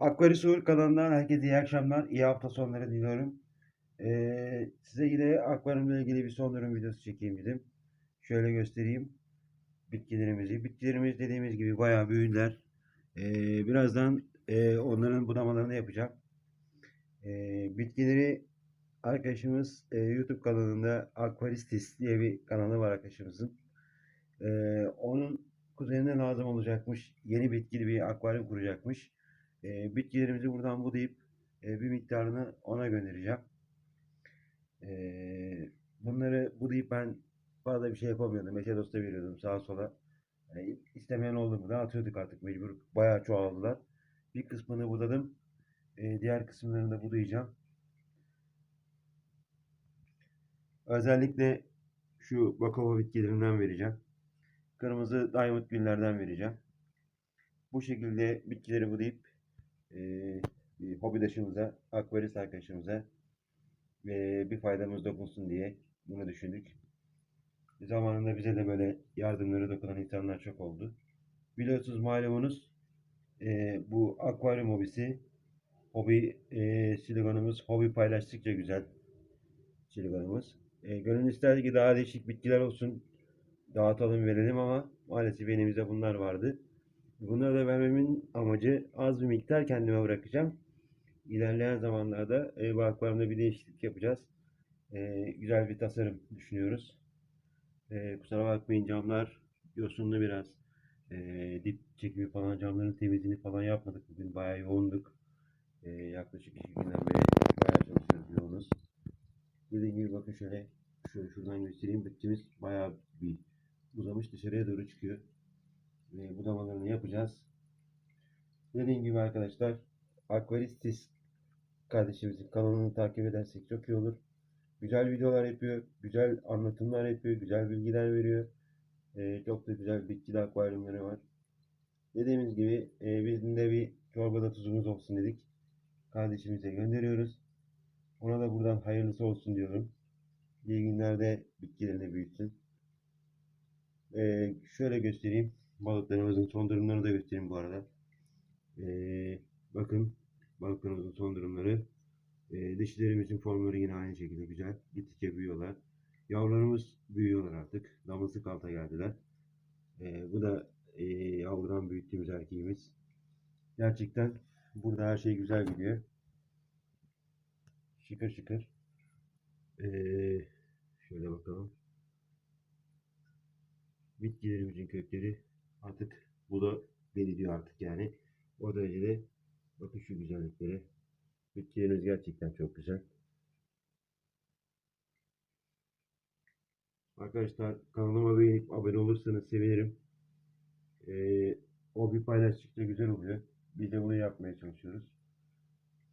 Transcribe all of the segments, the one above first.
Akvarisur kanalından herkese iyi akşamlar, iyi hafta sonları diliyorum. Ee, size yine akvaryumla ilgili bir son durum videosu çekeyim dedim. Şöyle göstereyim bitkilerimizi. Bitkilerimiz dediğimiz gibi bayağı büyüdüler. Ee, birazdan e, onların budamalarını yapacağım. Ee, bitkileri arkadaşımız e, YouTube kanalında Aquaristis diye bir kanalı var arkadaşımızın. Ee, onun kuzenine lazım olacakmış. Yeni bitkili bir akvaryum kuracakmış. E, bitkilerimizi buradan budayıp e, bir miktarını ona göndereceğim. E, bunları budayıp ben fazla bir şey yapamıyordum. Eşe dosta veriyordum sağa sola. E, istemeyen oldu mu da atıyorduk artık mecbur. Bayağı çoğaldılar. Bir kısmını budadım. E, diğer kısımlarını da budayacağım. Özellikle şu bakova bitkilerinden vereceğim. Kırmızı diamond güllerden vereceğim. Bu şekilde bitkileri budayıp eee bir hobidaşımıza, akvarist arkadaşımıza eee, bir faydamız dokunsun diye bunu düşündük. Zamanında bize de böyle yardımları dokunan insanlar çok oldu. Biliyorsunuz malumunuz eee, bu akvaryum hobisi hobi eee sloganımız hobi paylaştıkça güzel sloganımız. Eee gönül isterdi ki daha değişik bitkiler olsun dağıtalım verelim ama maalesef elimizde bunlar vardı. Bunları da vermemin amacı az bir miktar kendime bırakacağım. İlerleyen zamanlarda e, bu akvaryumda bir değişiklik yapacağız. E, güzel bir tasarım düşünüyoruz. E, kusura bakmayın camlar yosunlu biraz. E, dip çekimi falan camların temizliğini falan yapmadık. Bugün bayağı yoğunduk. E, yaklaşık iki günden beri bayağı çalışıyoruz yoğunuz. Dediğim gibi bakın şöyle şöyle şuradan göstereyim. Bitkimiz bayağı bir uzamış dışarıya doğru çıkıyor ve budamalarını yapacağız. Dediğim gibi arkadaşlar Aquaristis kardeşimizin kanalını takip edersek çok iyi olur. Güzel videolar yapıyor, güzel anlatımlar yapıyor, güzel bilgiler veriyor. Ee, çok da güzel bitkili akvaryumları var. Dediğimiz gibi e, bizim de bir çorbada tuzumuz olsun dedik. Kardeşimize gönderiyoruz. Ona da buradan hayırlısı olsun diyorum. İyi günlerde bitkilerini büyütsün. Ee, şöyle göstereyim. Balıklarımızın son durumlarını da göstereyim bu arada. Ee, bakın balıklarımızın son durumları. Ee, dişilerimizin formları yine aynı şekilde güzel. Gittikçe büyüyorlar. Yavrularımız büyüyorlar artık. Damızlık alta geldiler. Ee, bu da e, yavrudan büyüttüğümüz erkeğimiz. Gerçekten burada her şey güzel gidiyor. Şıkır şıkır. Ee, şöyle bakalım. Bitkilerimizin kökleri artık bu da belirliyor artık yani. O derecede bakın şu güzelliklere. Bitkilerimiz gerçekten çok güzel. Arkadaşlar kanalıma beğenip abone olursanız sevinirim. Ee, o bir paylaştıkça güzel oluyor. Biz de bunu yapmaya çalışıyoruz.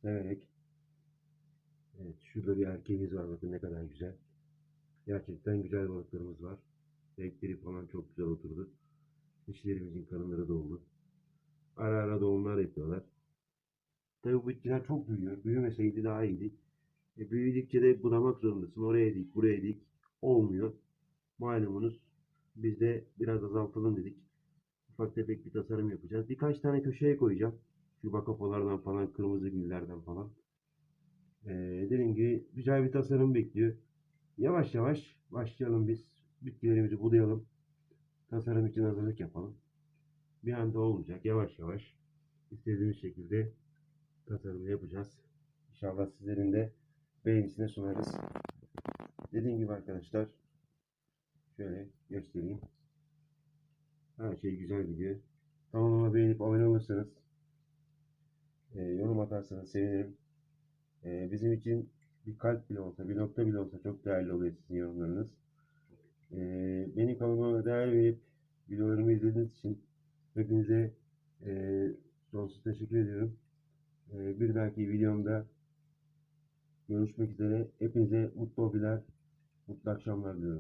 Severek. Evet şurada bir erkeğimiz var bakın ne kadar güzel. Gerçekten güzel balıklarımız var. Renkleri falan çok güzel oturdu. Dişlerimizin karınları doldu. Ara ara doğumlar yapıyorlar. Tabii bu bitkiler çok büyüyor. Büyümeseydi daha iyiydi. E, büyüdükçe de budamak zorundasın. Oraya dik, buraya dik. Olmuyor. Malumunuz biz de biraz azaltalım dedik. Ufak tefek bir tasarım yapacağız. Birkaç tane köşeye koyacağım. Şu bakapolardan falan, kırmızı güllerden falan. Ee, dediğim gibi güzel bir tasarım bekliyor. Yavaş yavaş başlayalım biz. Bitkilerimizi budayalım. Tasarım için hazırlık yapalım. Bir anda olmayacak. Yavaş yavaş istediğimiz şekilde tasarımı yapacağız. İnşallah sizlerin de beğenisine sunarız. Dediğim gibi arkadaşlar şöyle göstereyim. Her şey güzel gidiyor. Kanalıma beğenip abone olursanız e, yorum atarsanız sevinirim. E, bizim için bir kalp bile olsa, bir nokta bile olsa çok değerli oluyor sizin yorumlarınız. E, benim kanalıma değer verip videolarımı izlediğiniz için hepinize e, sonsuz teşekkür ediyorum. E, bir dahaki videomda görüşmek üzere. Hepinize mutlu hobiler, mutlu akşamlar diliyorum.